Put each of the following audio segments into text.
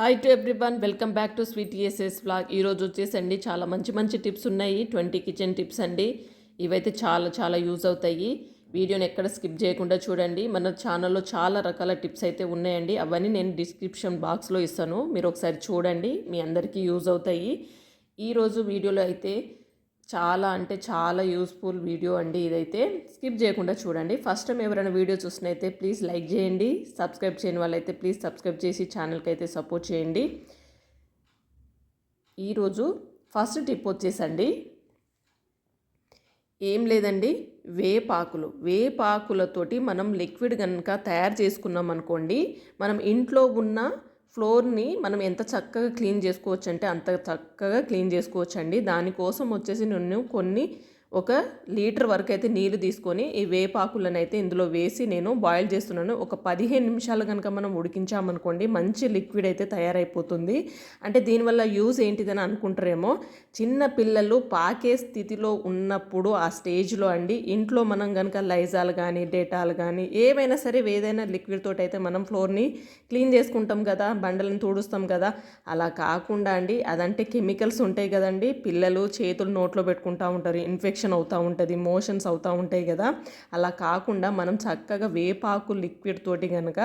Hi to everyone welcome back to sweet ESS blog ఈరోజు వచ్చేసండి. చాలా మంచి మంచి టిప్స్ ఉన్నాయి. ట్వంటీ కిచెన్ టిప్స్ అండి. ఇవైతే చాలా చాలా యూజ్ అవుతాయి. వీడియోని ఎక్కడ స్కిప్ చేయకుండా చూడండి. మన ఛానల్లో చాలా రకాల టిప్స్ అయితే ఉన్నాయండి. అవన్నీ నేను డిస్క్రిప్షన్ బాక్స్లో ఇస్తాను. మీరు ఒకసారి చూడండి. మీ అందరికీ యూజ్ అవుతాయి. ఈరోజు వీడియోలో అయితే చాలా అంటే చాలా యూస్ఫుల్ వీడియో అండి ఇదైతే. స్కిప్ చేయకుండా చూడండి. ఫస్ట్ టైం ఎవరైనా వీడియో చూసినైతే ప్లీజ్ లైక్ చేయండి. సబ్స్క్రైబ్ చేయని వాళ్ళైతే ప్లీజ్ సబ్స్క్రైబ్ చేసి ఛానల్కి అయితే సపోర్ట్ చేయండి. ఈరోజు ఫస్ట్ టిప్ వచ్చేసండి. ఏం లేదండి. వేపాకులు. వేపాకులతోటి మనం లిక్విడ్ కనుక తయారు చేసుకున్నాం అనుకోండి మనం ఇంట్లో ఉన్న ఫ్లోర్ని మనం ఎంత చక్కగా క్లీన్ చేసుకోవచ్చు అంటే అంత చక్కగా క్లీన్ చేసుకోవచ్చు అండి దానికోసం వచ్చేసి నేను కొన్ని ఒక లీటర్ వరకు అయితే నీళ్ళు తీసుకొని ఈ వేపాకులను అయితే ఇందులో వేసి నేను బాయిల్ చేస్తున్నాను. ఒక పదిహేను నిమిషాలు కనుక మనం ఉడికించామనుకోండి మంచి లిక్విడ్ అయితే తయారైపోతుంది. అంటే దీనివల్ల యూజ్ ఏంటిదని అనుకుంటారేమో చిన్న పిల్లలు పాకే స్థితిలో ఉన్నప్పుడు ఆ స్టేజ్లో అండి ఇంట్లో మనం కనుక లైజాలు కానీ డేటాలు కానీ ఏవైనా సరే ఏదైనా లిక్విడ్ తోటి అయితే మనం ఫ్లోర్ని క్లీన్ చేసుకుంటాం కదా బండలను తుడుస్తాం కదా అలా కాకుండా అండి అదంటే కెమికల్స్ ఉంటాయి కదండి పిల్లలు చేతులు నోట్లో పెట్టుకుంటూ ఉంటారు ఇన్ఫెక్షన్ ఇన్ఫెక్షన్ అవుతూ ఉంటుంది మోషన్స్ అవుతూ ఉంటాయి కదా. అలా కాకుండా మనం చక్కగా వేపాకు లిక్విడ్ తోటి కనుక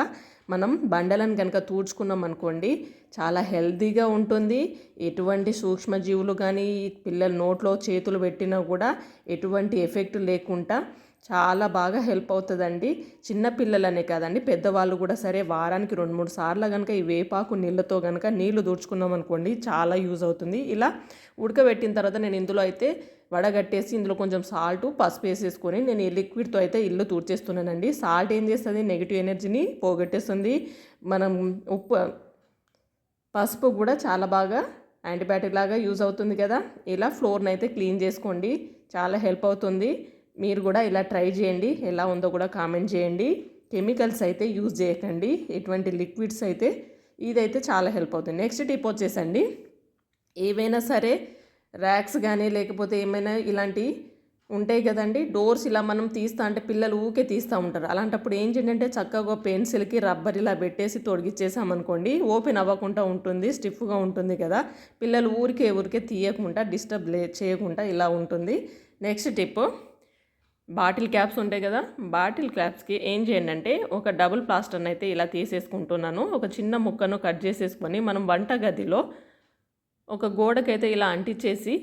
మనం బండలను కనుక తూడ్చుకున్నాం అనుకోండి చాలా హెల్తీగా ఉంటుంది. ఎటువంటి సూక్ష్మజీవులు కానీ పిల్లల నోట్లో చేతులు పెట్టినా కూడా ఎటువంటి ఎఫెక్ట్ లేకుండా చాలా బాగా హెల్ప్ అవుతుందండి. చిన్నపిల్లలనే కాదండి పెద్దవాళ్ళు కూడా సరే వారానికి రెండు మూడు సార్లు కనుక ఈ వేపాకు నీళ్ళతో కనుక నీళ్ళు దూడ్చుకున్నాం అనుకోండి చాలా యూజ్ అవుతుంది. ఇలా ఉడకబెట్టిన తర్వాత నేను ఇందులో అయితే వడగట్టేసి ఇందులో కొంచెం సాల్ట్ పసుపు వేసేసుకొని నేను ఈ లిక్విడ్తో అయితే ఇల్లు తూర్చేస్తున్నానండి సాల్ట్ ఏం చేస్తుంది? నెగిటివ్ ఎనర్జీని పోగొట్టేస్తుంది. మనం ఉప్పు పసుపు కూడా చాలా బాగా యాంటీబయాటిక్ లాగా యూజ్ అవుతుంది కదా. ఇలా ఫ్లోర్ని అయితే క్లీన్ చేసుకోండి. చాలా హెల్ప్ అవుతుంది. మీరు కూడా ఇలా ట్రై చేయండి. ఎలా ఉందో కూడా కామెంట్ చేయండి. కెమికల్స్ అయితే యూజ్ చేయకండి. ఎటువంటి లిక్విడ్స్ అయితే ఇదైతే చాలా హెల్ప్ అవుతుంది. నెక్స్ట్ టిప్ వచ్చేసండి. ఏవైనా సరే ర్యాక్స్ కానీ లేకపోతే ఏమైనా ఇలాంటి ఉంటాయి కదండి. డోర్స్ ఇలా మనం తీస్తా అంటే పిల్లలు ఊకే తీస్తూ ఉంటారు. అలాంటప్పుడు ఏం చేయండి చక్కగా పెన్సిల్కి రబ్బర్ ఇలా పెట్టేసి తొడిగిచ్చేసామనుకోండి ఓపెన్ అవ్వకుండా ఉంటుంది స్టిఫ్గా ఉంటుంది కదా. పిల్లలు ఊరికే ఊరికే తీయకుండా డిస్టర్బ్ లే చేయకుండా ఇలా ఉంటుంది. నెక్స్ట్ టిప్ బాటిల్ క్యాప్స్ ఉంటాయి కదా. బాటిల్ క్యాప్స్కి ఏం చేయండి అంటే ఒక డబుల్ ప్లాస్టర్ని అయితే ఇలా తీసేసుకుంటున్నాను. ఒక చిన్న ముక్కను కట్ చేసేసుకొని మనం వంట గదిలో ఒక గోడకైతే ఇలా అంటించేసి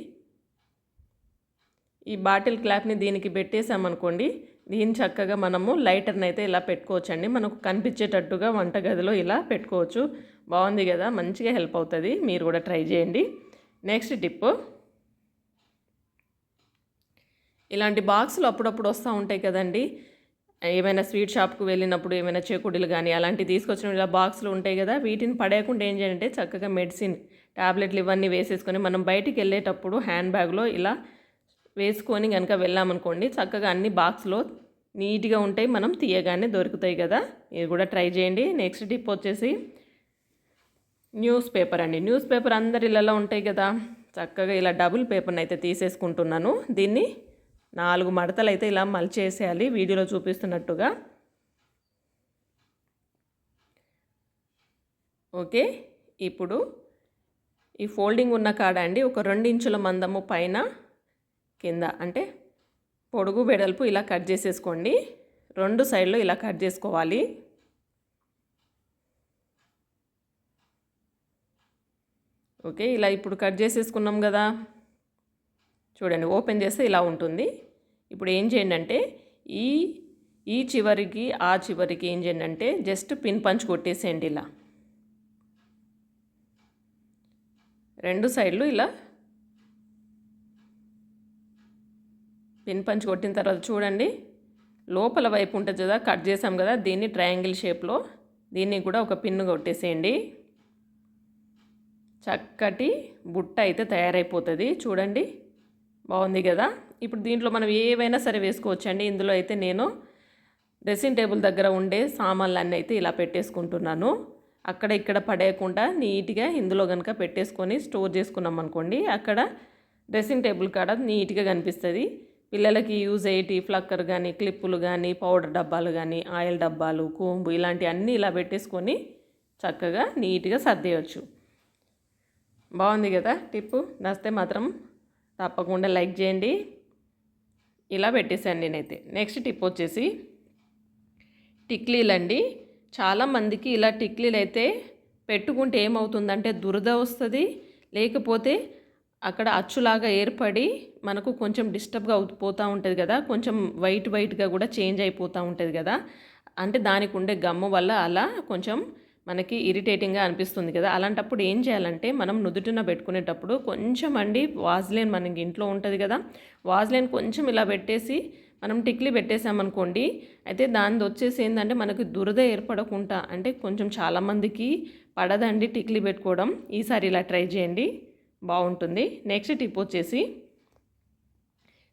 ఈ బాటిల్ క్లాప్ని దీనికి పెట్టేసామనుకోండి దీన్ని చక్కగా మనము లైటర్ని అయితే ఇలా పెట్టుకోవచ్చండి. మనకు కనిపించేటట్టుగా వంటగదిలో ఇలా పెట్టుకోవచ్చు. బాగుంది కదా మంచిగా హెల్ప్ అవుతుంది. మీరు కూడా ట్రై చేయండి. Next tip. ఇలాంటి బాక్సులు అప్పుడప్పుడు వస్తూ ఉంటాయి కదండి. ఏమైనా స్వీట్ షాప్కి వెళ్ళినప్పుడు ఏమైనా చేకుడులు కానీ అలాంటివి తీసుకొచ్చిన ఇలా బాక్సులు ఉంటాయి కదా వీటిని పడేయకుండా ఏం చేయాలంటే చక్కగా మెడిసిన్ ట్యాబ్లెట్లు ఇవన్నీ వేసేసుకొని మనం బయటికి వెళ్ళేటప్పుడు హ్యాండ్ బ్యాగ్లో ఇలా వేసుకొని కనుక వెళ్ళామనుకోండి చక్కగా అన్ని బాక్స్లో నీట్గా ఉంటాయి మనం తీయగానే దొరుకుతాయి కదా. ఇది కూడా ట్రై చేయండి. నెక్స్ట్ టిప్ వచ్చేసి న్యూస్ పేపర్ అండి. న్యూస్ పేపర్ అందరి ఇళ్ళలో ఉంటాయి కదా. చక్కగా ఇలా డబుల్ పేపర్ని అయితే తీసేసుకుంటున్నాను. దీన్ని నాలుగు మడతలు అయితే ఇలా మలిచేసేయాలి. వీడియోలో చూపిస్తున్నట్టుగా. ఓకే. ఇప్పుడు ఈ ఫోల్డింగ్ ఉన్న కాడ అండి ఒక రెండు ఇంచుల మందము పైన కింద అంటే పొడుగు వెడల్పు ఇలా కట్ చేసేసుకోండి. రెండు సైడ్లో ఇలా కట్ చేసుకోవాలి. ఓకే ఇలా ఇప్పుడు కట్ చేసేసుకున్నాం కదా. చూడండి ఓపెన్ చేస్తే ఇలా ఉంటుంది. ఇప్పుడు ఏం చేయండి అంటే ఈ ఈ చివరికి ఆ చివరికి ఏం చేయండి అంటే జస్ట్ పిన్ పంచ్ కొట్టేసేయండి ఇలా. రెండు సైడ్లు ఇలా పిన్ పంచ్ కొట్టిన తర్వాత చూడండి లోపల వైపు ఉంటుంది కదా కట్ చేసాం కదా దీన్ని ట్రయాంగిల్ షేప్లో దీన్ని కూడా ఒక పిన్ను కొట్టేసేయండి. చక్కటి బుట్ట అయితే తయారైపోతుంది చూడండి బాగుంది కదా. ఇప్పుడు దీంట్లో మనం ఏవైనా సరే వేసుకోవచ్చండి. ఇందులో అయితే నేను డ్రెస్సింగ్ టేబుల్ దగ్గర ఉండే సామాన్లన్నీ అయితే ఇలా పెట్టేసుకుంటున్నాను. అక్కడ ఇక్కడ పడేయకుండా నీట్గా ఇందులో కనుక పెట్టేసుకొని స్టోర్ చేసుకున్నాం అనుకోండి అక్కడ డ్రెస్సింగ్ టేబుల్ కాడ నీట్గా కనిపిస్తుంది. పిల్లలకి యూజ్ అయ్యేటి ఫ్లక్కర్ కానీ క్లిప్పులు కానీ పౌడర్ డబ్బాలు కానీ ఆయిల్ డబ్బాలు కోంబు ఇలాంటి అన్నీ ఇలా పెట్టేసుకొని చక్కగా నీట్గా సర్దేయచ్చు. బాగుంది కదా టిప్పు? నస్తే మాత్రం తప్పకుండా లైక్ చేయండి. ఇలా పెట్టేశాను నేనైతే. నెక్స్ట్ టిప్ వచ్చేసి టిక్లీలు అండి చాలామందికి ఇలా టిక్లీలు అయితే పెట్టుకుంటే ఏమవుతుందంటే దురద వస్తుంది. లేకపోతే అక్కడ అచ్చులాగా ఏర్పడి మనకు కొంచెం డిస్టర్బ్గా పోతూ ఉంటుంది కదా. కొంచెం వైట్ వైట్గా కూడా చేంజ్ అయిపోతూ ఉంటుంది కదా. అంటే దానికి ఉండే గమ్ము వల్ల అలా కొంచెం మనకి ఇరిటేటింగ్గా అనిపిస్తుంది కదా. అలాంటప్పుడు ఏం చేయాలంటే మనం నుదుటిన పెట్టుకునేటప్పుడు కొంచెం అండి వాజ్లైన్ మనకి ఇంట్లో ఉంటుంది కదా. వాజ్లైన్ కొంచెం ఇలా పెట్టేసి మనం టిక్లీ పెట్టేసామనుకోండి అయితే దానిది వచ్చేసి ఏంటంటే మనకి దురద ఏర్పడకుండా అంటే కొంచెం చాలామందికి పడదండి టిక్లీ పెట్టుకోవడం. ఈసారి ఇలా ట్రై చేయండి. బాగుంటుంది. నెక్స్ట్ టిప్ వచ్చేసి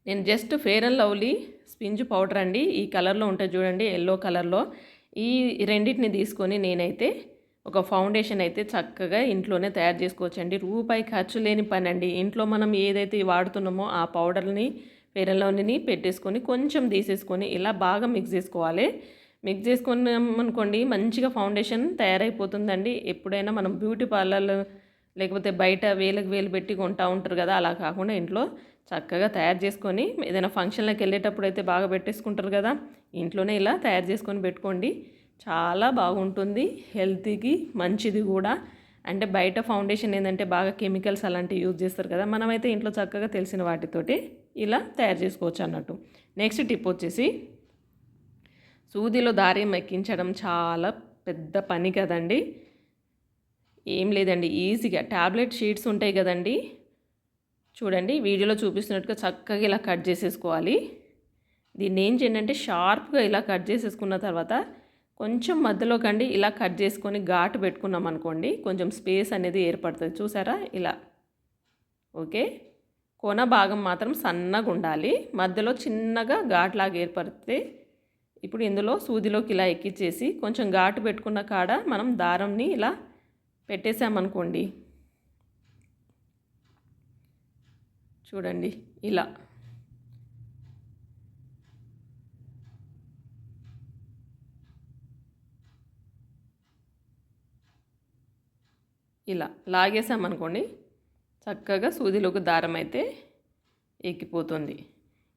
నేను just fair and lovely sponge powder అండి. ఈ కలర్లో ఉంటుంది చూడండి ఎల్లో కలర్లో. ఈ రెండింటిని తీసుకొని నేనైతే ఒక ఫౌండేషన్ అయితే చక్కగా ఇంట్లోనే తయారు చేసుకోవచ్చండి. రూపాయి ఖర్చు లేని పని అండి ఇంట్లో మనం ఏదైతే వాడుతున్నామో ఆ పౌడర్ని పెరలోని పెట్టేసుకొని కొంచెం తీసేసుకొని ఇలా బాగా మిక్స్ చేసుకోవాలి. మిక్స్ చేసుకున్నామనుకోండి మంచిగా ఫౌండేషన్ తయారైపోతుందండి. ఎప్పుడైనా మనం బ్యూటీ పార్లర్లో లేకపోతే బయట వేలకు వేలు పెట్టి కొంటా ఉంటారు కదా అలా కాకుండా ఇంట్లో చక్కగా తయారు చేసుకొని ఏదైనా ఫంక్షన్లకు వెళ్ళేటప్పుడు అయితే బాగా పెట్టేసుకుంటారు కదా ఇంట్లోనే ఇలా తయారు చేసుకొని పెట్టుకోండి. చాలా బాగుంటుంది హెల్తీకి మంచిది కూడా. అంటే బయట ఫౌండేషన్ ఏంటంటే బాగా కెమికల్స్ అలాంటివి యూజ్ చేస్తారు కదా మనమైతే ఇంట్లో చక్కగా తెలిసిన వాటితోటి. ఇలా తయారు చేసుకోవచ్చు అన్నట్టు. నెక్స్ట్ టిప్ వచ్చేసి సూదిలో దారి ఎక్కించడం చాలా పెద్ద పని కదండి. ఏం లేదండి ఈజీగా. ట్యాబ్లెట్ షీట్స్ ఉంటాయి కదండి. చూడండి వీడియోలో చూపిస్తున్నట్టుగా చక్కగా ఇలా కట్ చేసేసుకోవాలి. దీన్ని ఏం చేయండి షార్ప్గా ఇలా కట్ చేసేసుకున్న తర్వాత కొంచెం మధ్యలో కండి ఇలా కట్ చేసుకొని ఘాటు పెట్టుకున్నాం అనుకోండి కొంచెం స్పేస్ అనేది ఏర్పడుతుంది. చూసారా? ఇలా. ఓకే కోన భాగం మాత్రం సన్నగా ఉండాలి మధ్యలో చిన్నగా ఘాట్లాగా ఏర్పడితే ఇప్పుడు ఇందులో సూదిలోకి ఇలా ఎక్కిచ్చేసి కొంచెం ఘాటు పెట్టుకున్న కాడ మనం దారంని ఇలా పెట్టేసామనుకోండి. చూడండి ఇలా. ఇలా లాగేసామనుకోండి చక్కగా సూదిలోకి దారం అయితే ఎక్కిపోతుంది.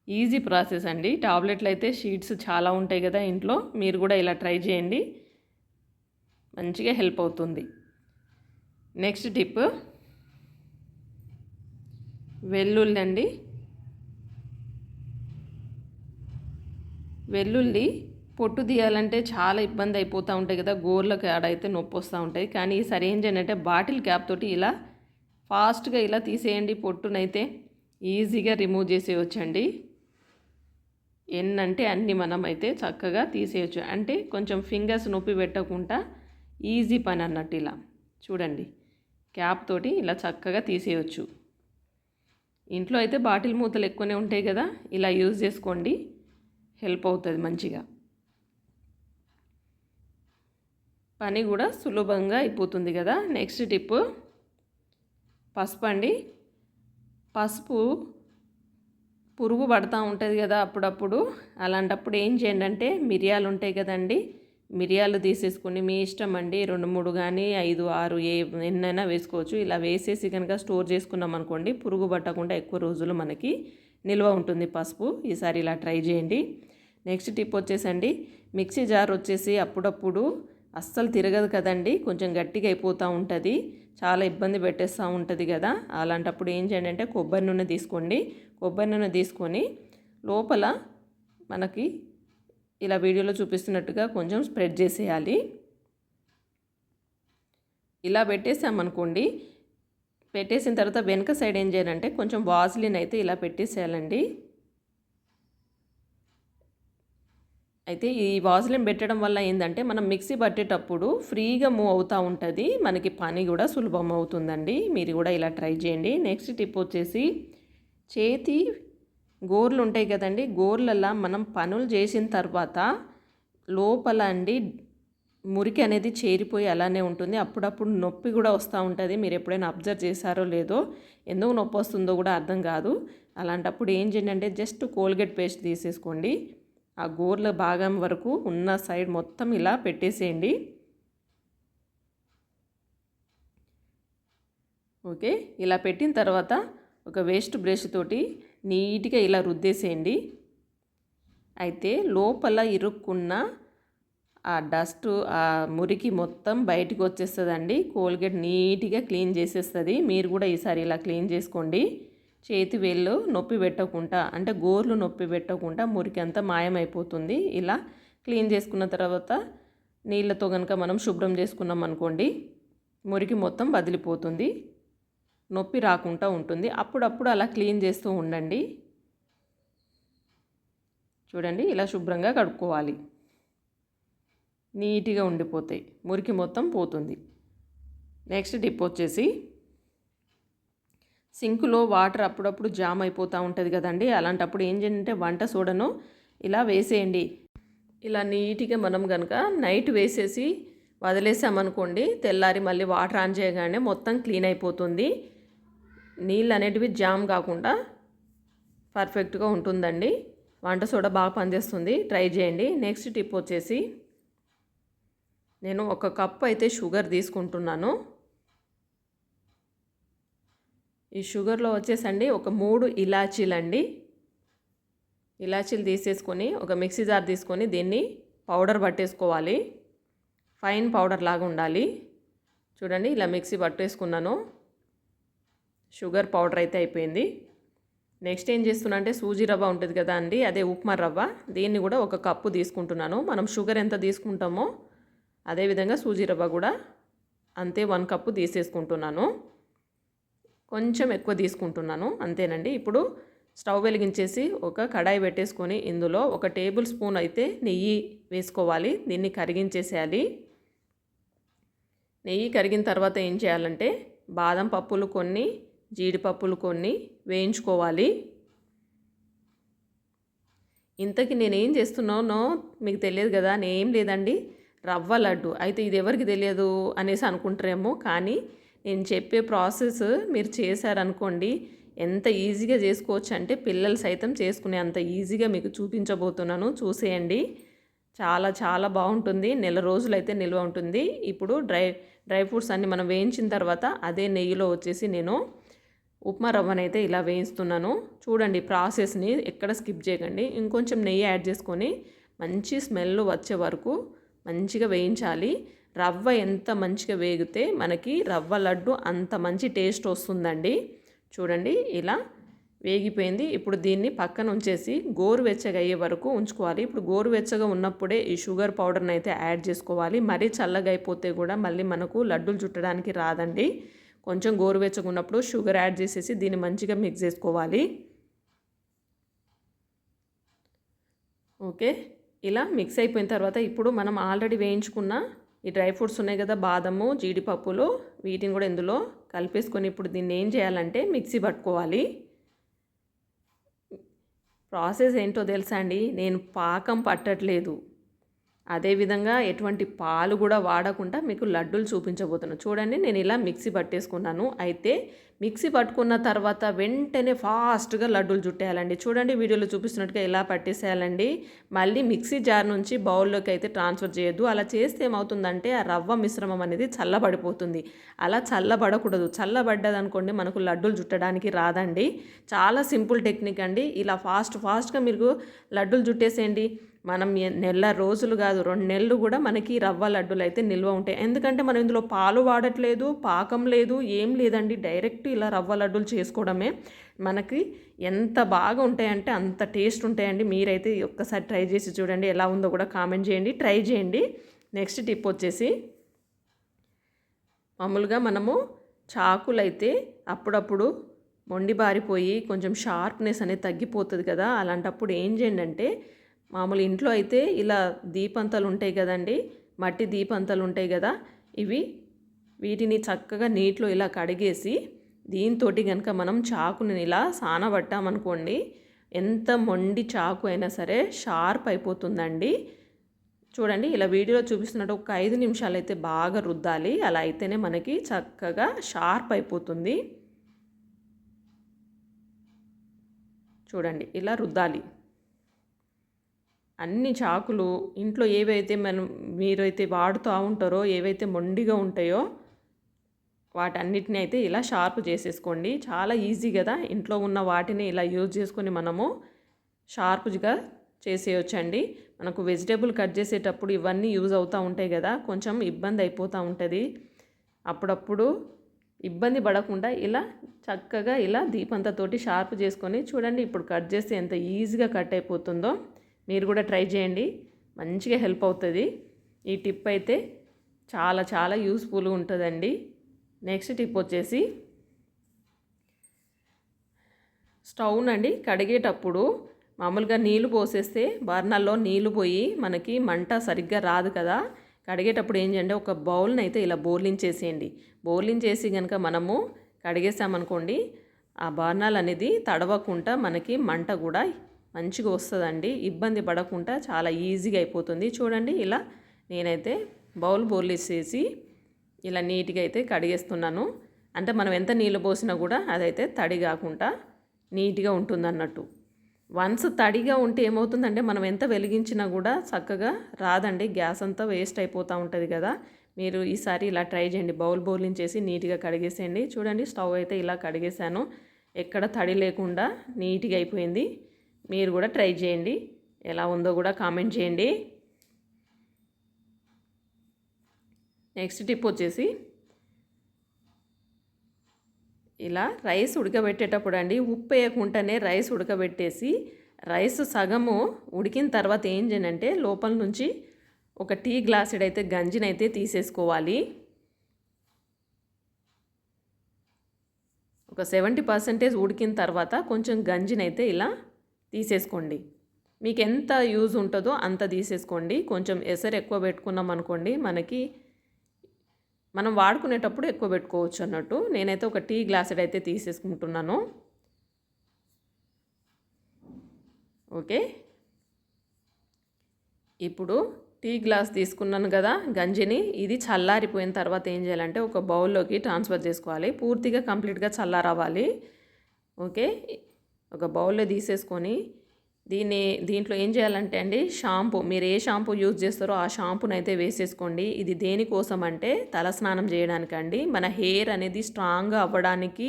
ఈజీ ప్రాసెస్ అండి. టాబ్లెట్లు అయితే షీట్స్ చాలా ఉంటాయి కదా ఇంట్లో. మీరు కూడా ఇలా ట్రై చేయండి. మంచిగా హెల్ప్ అవుతుంది. Next tip. వెల్లుల్లి అండి. వెల్లుల్లి పొట్టు తీయాలంటే చాలా ఇబ్బంది అయిపోతూ ఉంటాయి కదా. గోర్లకు ఆడైతే నొప్పి వస్తూ ఉంటాయి. కానీ ఈసారి ఏం చేయాలంటే బాటిల్ క్యాప్ తోటి ఇలా ఫాస్ట్గా ఇలా తీసేయండి పొట్టునైతే. ఈజీగా రిమూవ్ చేసేయచ్చండి. ఎన్నంటే అన్ని మనం అయితే చక్కగా తీసేయచ్చు. అంటే కొంచెం ఫింగర్స్ నొప్పి పెట్టకుండా ఈజీ పని అన్నట్టు ఇలా. చూడండి. క్యాప్ తోటి ఇలా చక్కగా తీసేయచ్చు. ఇంట్లో అయితే బాటిల్ మూతలు ఎక్కువనే ఉంటాయి కదా. ఇలా యూజ్ చేసుకోండి. హెల్ప్ అవుతుంది మంచిగా. పని కూడా సులభంగా అయిపోతుంది కదా. Next tip. పసుపు అండి పసుపు పురుగు పడుతూ ఉంటుంది కదా అప్పుడప్పుడు. అలాంటప్పుడు ఏం చేయండి అంటే మిరియాలు ఉంటాయి కదండి. మిరియాలు తీసేసుకుని మీ ఇష్టం అండి. రెండు మూడు కానీ ఐదు ఆరు ఏ ఎన్నైనా వేసుకోవచ్చు. ఇలా వేసేసి కనుక స్టోర్ చేసుకున్నాం అనుకోండి పురుగు పట్టకుండా ఎక్కువ రోజులు మనకి నిల్వ ఉంటుంది పసుపు. ఈసారి ఇలా ట్రై చేయండి. నెక్స్ట్ టిప్ వచ్చేసండి. మిక్సీ జార్ వచ్చేసి అప్పుడప్పుడు అస్సలు తిరగదు కదండి. కొంచెం గట్టిగా అయిపోతూ ఉంటుంది. చాలా ఇబ్బంది పెట్టేస్తూ ఉంటుంది కదా. అలాంటప్పుడు ఏం చేయండి అంటే కొబ్బరి నూనె తీసుకోండి. కొబ్బరి నూనె తీసుకొని లోపల మనకి ఇలా వీడియోలో చూపిస్తున్నట్టుగా కొంచెం స్ప్రెడ్ చేసేయాలి. ఇలా పెట్టేసామనుకోండి పెట్టేసిన తర్వాత వెనక సైడ్ ఏం చేయాలంటే కొంచెం వాజ్లిన్ అయితే ఇలా పెట్టేసేయాలండి. అయితే ఈ వాజ్లిన్ పెట్టడం వల్ల ఏంటంటే మనం మిక్సీ పట్టేటప్పుడు ఫ్రీగా మూవ్ అవుతూ ఉంటుంది. మనకి పని కూడా సులభం అవుతుందండి. మీరు కూడా ఇలా ట్రై చేయండి. నెక్స్ట్ టిప్ వచ్చేసి చేతి గోర్లు ఉంటాయి కదండి. గోర్లలో మనం పనులు చేసిన తర్వాత లోపల అండి మురికి అనేది చేరిపోయి అలానే ఉంటుంది. అప్పుడప్పుడు నొప్పి కూడా వస్తూ ఉంటుంది. మీరు ఎప్పుడైనా అబ్జర్వ్ చేశారో లేదో ఎందుకు నొప్పి వస్తుందో కూడా అర్థం కాదు. అలాంటప్పుడు ఏం చేయండి అంటే జస్ట్ కోల్గేట్ పేస్ట్ తీసేసుకోండి. ఆ గోర్ల భాగం వరకు ఉన్న సైడ్ మొత్తం ఇలా పెట్టేసేయండి. ఓకే ఇలా పెట్టిన తర్వాత ఒక వేస్ట్ బ్రష్ తోటి నీట్గా ఇలా రుద్దేసేయండి. అయితే లోపల ఇరుక్కున్న ఆ డస్ట్ ఆ మురికి మొత్తం బయటకు వచ్చేస్తుందండి. కోల్గేట్ నీట్గా క్లీన్ చేసేస్తుంది. మీరు కూడా ఈసారి ఇలా క్లీన్ చేసుకోండి. చేతి వేళ్ళు నొప్పి పెట్టకుండా అంటే గోర్లు నొప్పి పెట్టకుండా మురికి అంతా మాయమైపోతుంది. ఇలా క్లీన్ చేసుకున్న తర్వాత నీళ్ళతో కనుక మనం శుభ్రం చేసుకున్నాం అనుకోండి మురికి మొత్తం వదిలిపోతుంది నొప్పి రాకుండా ఉంటుంది. అప్పుడప్పుడు అలా క్లీన్ చేస్తూ ఉండండి. చూడండి ఇలా శుభ్రంగా కడుక్కోవాలి. నీట్గా ఉండిపోతాయి. మురికి మొత్తం పోతుంది. నెక్స్ట్ డిప్ వచ్చేసి సింకులో వాటర్ అప్పుడప్పుడు జామ్ అయిపోతూ ఉంటుంది కదండి. అలాంటప్పుడు ఏం చేయండి వంట సోడను ఇలా వేసేయండి. ఇలా నీట్గా మనం కనుక నైట్ వేసేసి వదిలేసామనుకోండి తెల్లారి మళ్ళీ వాటర్ ఆన్ చేయగానే మొత్తం క్లీన్ అయిపోతుంది. నీళ్ళు అనేటివి జామ్ కాకుండా పర్ఫెక్ట్గా ఉంటుందండి. వంట సోడా బాగా పనిచేస్తుంది. ట్రై చేయండి. నెక్స్ట్ టిప్ వచ్చేసి నేను ఒక కప్ అయితే షుగర్ తీసుకుంటున్నాను. ఈ షుగర్లో వచ్చేసండి ఒక మూడు ఇలాచీలు అండి ఇలాచీలు తీసేసుకొని ఒక మిక్సీ జార్ తీసుకొని దీన్ని పౌడర్ పట్టేసుకోవాలి. ఫైన్ పౌడర్ లాగా ఉండాలి. చూడండి ఇలా మిక్సీ పట్టేసుకున్నాను. షుగర్ పౌడర్ అయితే అయిపోయింది. నెక్స్ట్ ఏం చేస్తున్నా అంటే సూజీ రవ్వ ఉంటుంది కదా అండి అదే ఉప్మా రవ్వ. దీన్ని కూడా ఒక కప్పు తీసుకుంటున్నాను. మనం షుగర్ ఎంత తీసుకుంటామో అదేవిధంగా సూజీ రవ్వ కూడా అంతే వన్ కప్పు తీసేసుకుంటున్నాను. కొంచెం ఎక్కువ తీసుకుంటున్నాను. అంతేనండి. ఇప్పుడు స్టవ్ వెలిగించేసి ఒక కడాయి పెట్టేసుకొని ఇందులో ఒక టేబుల్ స్పూన్ అయితే నెయ్యి వేసుకోవాలి. దీన్ని కరిగించేసేయాలి. నెయ్యి కరిగిన తర్వాత ఏం చేయాలంటే బాదం పప్పులు కొన్ని జీడిపప్పులు కొన్ని వేయించుకోవాలి. ఇంతకి నేనేం చేస్తున్నానో మీకు తెలియదు కదా నేనేం లేదండి. రవ్వ లడ్డు. అయితే ఇది ఎవరికి తెలియదు అనేసి అనుకుంటారేమో కానీ నేను చెప్పే ప్రాసెస్ మీరు చేశారనుకోండి ఎంత ఈజీగా చేసుకోవచ్చు అంటే పిల్లలు సైతం చేసుకునే అంత ఈజీగా మీకు చూపించబోతున్నాను. చూసేయండి. చాలా చాలా బాగుంటుంది. నెల రోజులు అయితే నిల్వ ఉంటుంది. ఇప్పుడు డ్రై డ్రై ఫ్రూట్స్ అన్ని మనం వేయించిన తర్వాత అదే నెయ్యిలో వచ్చేసి నేను ఉప్మా రవ్వనైతే ఇలా వేయిస్తున్నాను. చూడండి ప్రాసెస్ని ఎక్కడ స్కిప్ చేయకండి. ఇంకొంచెం నెయ్యి యాడ్ చేసుకొని మంచి స్మెల్ వచ్చే వరకు మంచిగా వేయించాలి. రవ్వ ఎంత మంచిగా వేగితే మనకి రవ్వ లడ్డు అంత మంచి టేస్ట్ వస్తుందండి. చూడండి ఇలా వేగిపోయింది. ఇప్పుడు దీన్ని పక్కన ఉంచేసి గోరువెచ్చగా అయ్యే వరకు ఉంచుకోవాలి. ఇప్పుడు గోరువెచ్చగా ఉన్నప్పుడే ఈ షుగర్ పౌడర్ని అయితే యాడ్ చేసుకోవాలి. మరీ చల్లగా అయిపోతే కూడా మళ్ళీ మనకు లడ్డూలు చుట్టడానికి రాదండి. కొంచెం గోరువెచ్చగా ఉన్నప్పుడు షుగర్ యాడ్ చేసేసి దీన్ని మంచిగా మిక్స్ చేసుకోవాలి. ఓకే ఇలా మిక్స్ అయిపోయిన తర్వాత ఇప్పుడు మనం ఆల్రెడీ వేయించుకున్న ఈ డ్రై ఫ్రూట్స్ ఉన్నాయి కదా బాదము జీడిపప్పులు వీటిని కూడా ఇందులో కలిపేసుకొని ఇప్పుడు దీన్ని ఏం చేయాలంటే మిక్సీ పట్టుకోవాలి. ప్రాసెస్ ఏంటో తెలుసా అండి? నేను పాకం పట్టట్లేదు. అదేవిధంగా ఎటువంటి పాలు కూడా వాడకుండా మీకు లడ్డూలు చూపించబోతున్నాను చూడండి నేను ఇలా మిక్సీ పట్టేసుకున్నాను. అయితే మిక్సీ పట్టుకున్న తర్వాత వెంటనే ఫాస్ట్గా లడ్డూలు చుట్టేయాలండి. చూడండి వీడియోలో చూపిస్తున్నట్టుగా ఎలా పట్టేసేయాలండి. మళ్ళీ మిక్సీ జార్ నుంచి బౌల్లోకి అయితే ట్రాన్స్ఫర్ చేయొద్దు. అలా చేస్తే ఏమవుతుందంటే ఆ రవ్వ మిశ్రమం అనేది చల్లబడిపోతుంది. అలా చల్లబడకూడదు. చల్లబడ్డదనుకోండి మనకు లడ్డూలు చుట్టడానికి రాదండి. చాలా సింపుల్ టెక్నిక్ అండి. ఇలా ఫాస్ట్ ఫాస్ట్గా మీరు లడ్డూలు చుట్టేసేయండి. మనం నెల రోజులు కాదు రెండు నెలలు కూడా మనకి రవ్వ లడ్డూలు అయితే నిల్వ ఉంటాయి. ఎందుకంటే మనం ఇందులో పాలు వాడట్లేదు పాకం లేదు ఏం లేదండి. డైరెక్ట్ ఇలా రవ్వ లడ్డూలు చేసుకోవడమే మనకి ఎంత బాగా ఉంటాయంటే అంత టేస్ట్ ఉంటాయండి. మీరైతే ఒక్కసారి ట్రై చేసి చూడండి ఎలా ఉందో కూడా కామెంట్ చేయండి. ట్రై చేయండి. నెక్స్ట్ టిప్ వచ్చేసి మామూలుగా మనము చాకులు అయితే అప్పుడప్పుడు మొండి బారిపోయి కొంచెం షార్ప్నెస్ అనేది తగ్గిపోతుంది కదా. అలాంటప్పుడు ఏం చేయండి అంటే మామూలు ఇంట్లో అయితే ఇలా దీపంతలు ఉంటాయి కదండి మట్టి దీపంతలు ఉంటాయి కదా ఇవి వీటిని చక్కగా నీటిలో ఇలా కడిగేసి దీంతో కనుక మనం చాకుని ఇలా సానబట్టామనుకోండి ఎంత మొండి చాకు అయినా సరే షార్ప్ అయిపోతుందండి. చూడండి ఇలా వీడియోలో చూపిస్తున్నట్టు ఒక ఐదు నిమిషాలు అయితే బాగా రుద్దాలి. అలా అయితేనే మనకి చక్కగా షార్ప్ అయిపోతుంది. చూడండి ఇలా రుద్దాలి. అన్ని చాకులు ఇంట్లో ఏవైతే మనం మీరైతే వాడుతూ ఉంటారో ఏవైతే మొండిగా ఉంటాయో వాటన్నిటిని అయితే ఇలా షార్ప్ చేసేసుకోండి. చాలా ఈజీ కదా. ఇంట్లో ఉన్న వాటిని ఇలా యూజ్ చేసుకొని మనము షార్ప్గా చేసేయొచ్చండి. మనకు వెజిటేబుల్ కట్ చేసేటప్పుడు ఇవన్నీ యూజ్ అవుతూ ఉంటాయి కదా. కొంచెం ఇబ్బంది అయిపోతూ ఉంటుంది. అప్పుడప్పుడు ఇబ్బంది పడకుండా ఇలా చక్కగా ఇలా దీపంతతోటి షార్ప్ చేసుకొని చూడండి ఇప్పుడు కట్ చేస్తే ఎంత ఈజీగా కట్ అయిపోతుందో. మీరు కూడా ట్రై చేయండి. మంచిగా హెల్ప్ అవుతుంది. ఈ టిప్ అయితే చాలా చాలా యూస్ఫుల్గా ఉంటుందండి. నెక్స్ట్ టిప్ వచ్చేసి స్టవ్ అండి కడిగేటప్పుడు మామూలుగా నీళ్ళు పోసేస్తే బర్నర్లో నీళ్ళు పోయి మనకి మంట సరిగ్గా రాదు కదా. కడిగేటప్పుడు ఏం చేయండి? ఒక బౌల్ని అయితే ఇలా బోర్లించేసేయండి బోర్లించేసి కనుక మనము కడిగేసామనుకోండి ఆ బర్నాలు అనేది తడవకుండా మనకి మంట కూడా మంచిగా వస్తుందండి. ఇబ్బంది పడకుండా చాలా ఈజీగా అయిపోతుంది. చూడండి ఇలా నేనైతే బౌల్ బోర్లిసేసి ఇలా నీట్గా అయితే కడిగేస్తున్నాను. అంటే మనం ఎంత నీళ్ళు పోసినా కూడా అదైతే తడి కాకుండా నీట్గా ఉంటుంది అన్నట్టు వన్స్ తడిగా ఉంటే ఏమవుతుందంటే మనం ఎంత వెలిగించినా కూడా చక్కగా రాదండి. గ్యాస్ అంతా వేస్ట్ అయిపోతూ ఉంటుంది కదా. మీరు ఈసారి ఇలా ట్రై చేయండి. బౌల్ బౌలింగ్ చేసి నీట్గా కడిగేసేయండి. చూడండి స్టవ్ అయితే ఇలా కడిగేసాను ఎక్కడ తడి లేకుండా నీట్గా అయిపోయింది. మీరు కూడా ట్రై చేయండి. ఎలా ఉందో కూడా కామెంట్ చేయండి. నెక్స్ట్ టిప్ వచ్చేసి ఇలా రైస్ ఉడకబెట్టేటప్పుడు అండి ఉప్పు వేయకుండానే రైస్ ఉడకబెట్టేసి రైస్ సగము ఉడికిన తర్వాత ఏం చేయనంటే లోపల నుంచి ఒక టీ గ్లాసుడ్ అయితే గంజినైతే తీసేసుకోవాలి. ఒక సెవెంటీ పర్సెంటేజ్ ఉడికిన తర్వాత కొంచెం గంజినైతే ఇలా తీసేసుకోండి. మీకు ఎంత యూజ్ ఉంటుందో అంత తీసేసుకోండి. కొంచెం ఎసరు ఎక్కువ పెట్టుకున్నాం అనుకోండి మనకి మనం వాడుకునేటప్పుడు ఎక్కువ పెట్టుకోవచ్చు అన్నట్టు. నేనైతే ఒక టీ గ్లాసెడ్ అయితే తీసేసుకుంటున్నాను. ఓకే. ఇప్పుడు టీ గ్లాస్ తీసుకున్నాను కదా గంజిని. ఇది చల్లారిపోయిన తర్వాత ఏం చేయాలంటే ఒక బౌల్లోకి ట్రాన్స్ఫర్ చేసుకోవాలి. పూర్తిగా కంప్లీట్గా చల్లారవ్వాలి. ఓకే. ఒక బౌల్లో తీసేసుకొని దీన్ని దీంట్లో ఏం చేయాలంటే అండి షాంపూ మీరు ఏ షాంపూ యూజ్ చేస్తారో ఆ షాంపూని అయితే వేసేసుకోండి. ఇది దేనికోసం అంటే తలస్నానం చేయడానికండి. మన హెయిర్ అనేది స్ట్రాంగ్గా అవ్వడానికి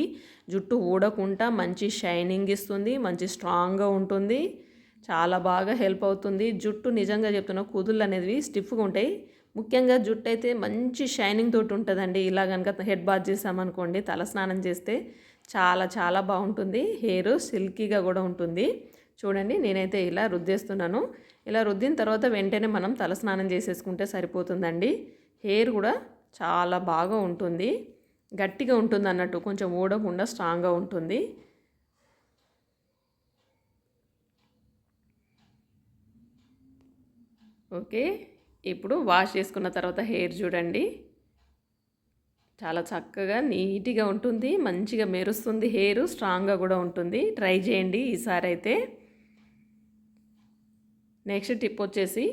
జుట్టు ఊడకుండా మంచి షైనింగ్ ఇస్తుంది మంచి స్ట్రాంగ్గా ఉంటుంది చాలా బాగా హెల్ప్ అవుతుంది. జుట్టు నిజంగా చెప్తున్నా కుదుళ్ళు అనేవి స్టిఫ్గా ఉంటాయి. ముఖ్యంగా జుట్టు అయితే మంచి షైనింగ్ తోటి ఉంటుందండి. ఇలా కనుక హెడ్ బాత్ చేసామనుకోండి తలస్నానం చేస్తే చాలా చాలా బాగుంటుంది. హెయిర్ సిల్కీగా కూడా ఉంటుంది. చూడండి నేనైతే ఇలా రుద్దేస్తున్నాను. ఇలా రుద్దిన తర్వాత వెంటనే మనం తలస్నానం చేసేసుకుంటే సరిపోతుందండి. హెయిర్ కూడా చాలా బాగా ఉంటుంది. గట్టిగా ఉంటుంది అన్నట్టు కొంచెం ఊడకుండా స్ట్రాంగ్గా ఉంటుంది. ఓకే ఇప్పుడు వాష్ చేసుకున్న తర్వాత హెయిర్ చూడండి. చాలా చక్కగా నీట్గా ఉంటుంది. మంచిగా మెరుస్తుంది హెయిర్ స్ట్రాంగ్గా కూడా ఉంటుంది. ట్రై చేయండి ఈసారి అయితే నెక్స్ట్ టిప్ వచ్చేసి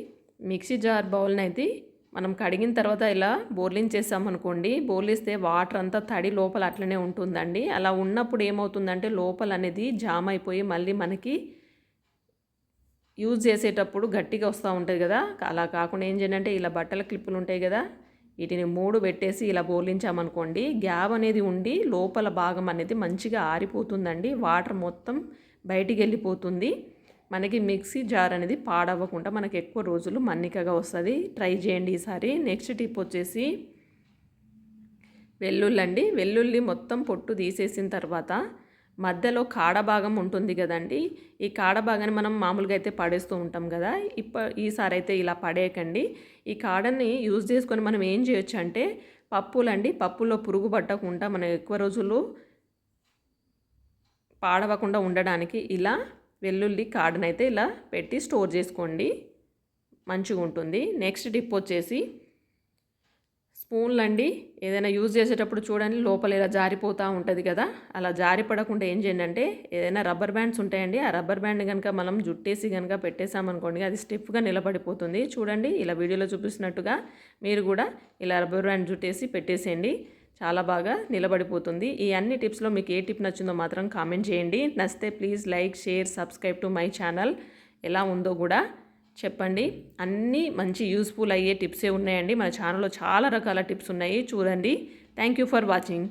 మిక్సీ జార్ బౌల్ని అయితే మనం కడిగిన తర్వాత ఇలా బోర్లింగ్ చేసామనుకోండి బోర్లిస్తే వాటర్ అంతా తడి లోపల అట్లనే ఉంటుందండి. అలా ఉన్నప్పుడు ఏమవుతుందంటే లోపల అనేది జామ్ అయిపోయి మళ్ళీ మనకి యూజ్ చేసేటప్పుడు గట్టిగా వస్తూ ఉంటుంది కదా. అలా కాకుండా ఏం చేయాలంటే ఇలా బట్టల క్లిప్పులు ఉంటాయి కదా వీటిని మూడు పెట్టేసి ఇలా బోర్లించామనుకోండి గ్యాప్ అనేది ఉండి లోపల భాగం అనేది మంచిగా ఆరిపోతుందండి. వాటర్ మొత్తం బయటికి వెళ్ళిపోతుంది. మనకి మిక్సీ జార్ అనేది పాడవ్వకుండా మనకి ఎక్కువ రోజులు మన్నికగా వస్తుంది. ట్రై చేయండి ఈసారి. నెక్స్ట్ టిప్ వచ్చేసి వెల్లుల్లి అండి వెల్లుల్లి మొత్తం పొట్టు తీసేసిన తర్వాత మధ్యలో కాడ భాగం ఉంటుంది కదండి. ఈ కాడ భాగాన్ని మనం మామూలుగా అయితే పడేస్తూ ఉంటాం కదా. ఇప్ప ఈసారి అయితే ఇలా పడేయకండి. ఈ కాడని యూజ్ చేసుకొని మనం ఏం చేయొచ్చు అంటే పప్పులండి పప్పులో పురుగు పట్టకుండా మనం ఎక్కువ రోజులు పాడవకుండా ఉండడానికి ఇలా వెల్లుల్లి కాడనైతే ఇలా పెట్టి స్టోర్ చేసుకోండి. మంచిగా ఉంటుంది. నెక్స్ట్ టిప్ వచ్చేసి స్పూన్లు అండి ఏదైనా యూజ్ చేసేటప్పుడు చూడండి లోపల ఇలా జారిపోతూ ఉంటుంది కదా. అలా జారిపడకుండా ఏం చేయండి అంటే ఏదైనా రబ్బర్ బ్యాండ్స్ ఉంటాయండి. ఆ రబ్బర్ బ్యాండ్ కనుక మనం జుట్టేసి కనుక పెట్టేసామనుకోండి అది స్టిఫ్గా నిలబడిపోతుంది. చూడండి ఇలా వీడియోలో చూపిస్తున్నట్టుగా మీరు కూడా ఇలా రబ్బర్ బ్యాండ్ జుట్టేసి పెట్టేసేయండి. చాలా బాగా నిలబడిపోతుంది. ఈ అన్ని టిప్స్లో మీకు ఏ టిప్ నచ్చిందో మాత్రం కామెంట్ చేయండి. నచ్చితే please like share subscribe to my channel. ఎలా ఉందో కూడా చెప్పండి. అన్నీ మంచి యూస్ఫుల్ అయ్యే టిప్సే ఉన్నాయండి. మన ఛానల్లో చాలా రకాల టిప్స్ ఉన్నాయి. చూడండి. Thank you for watching.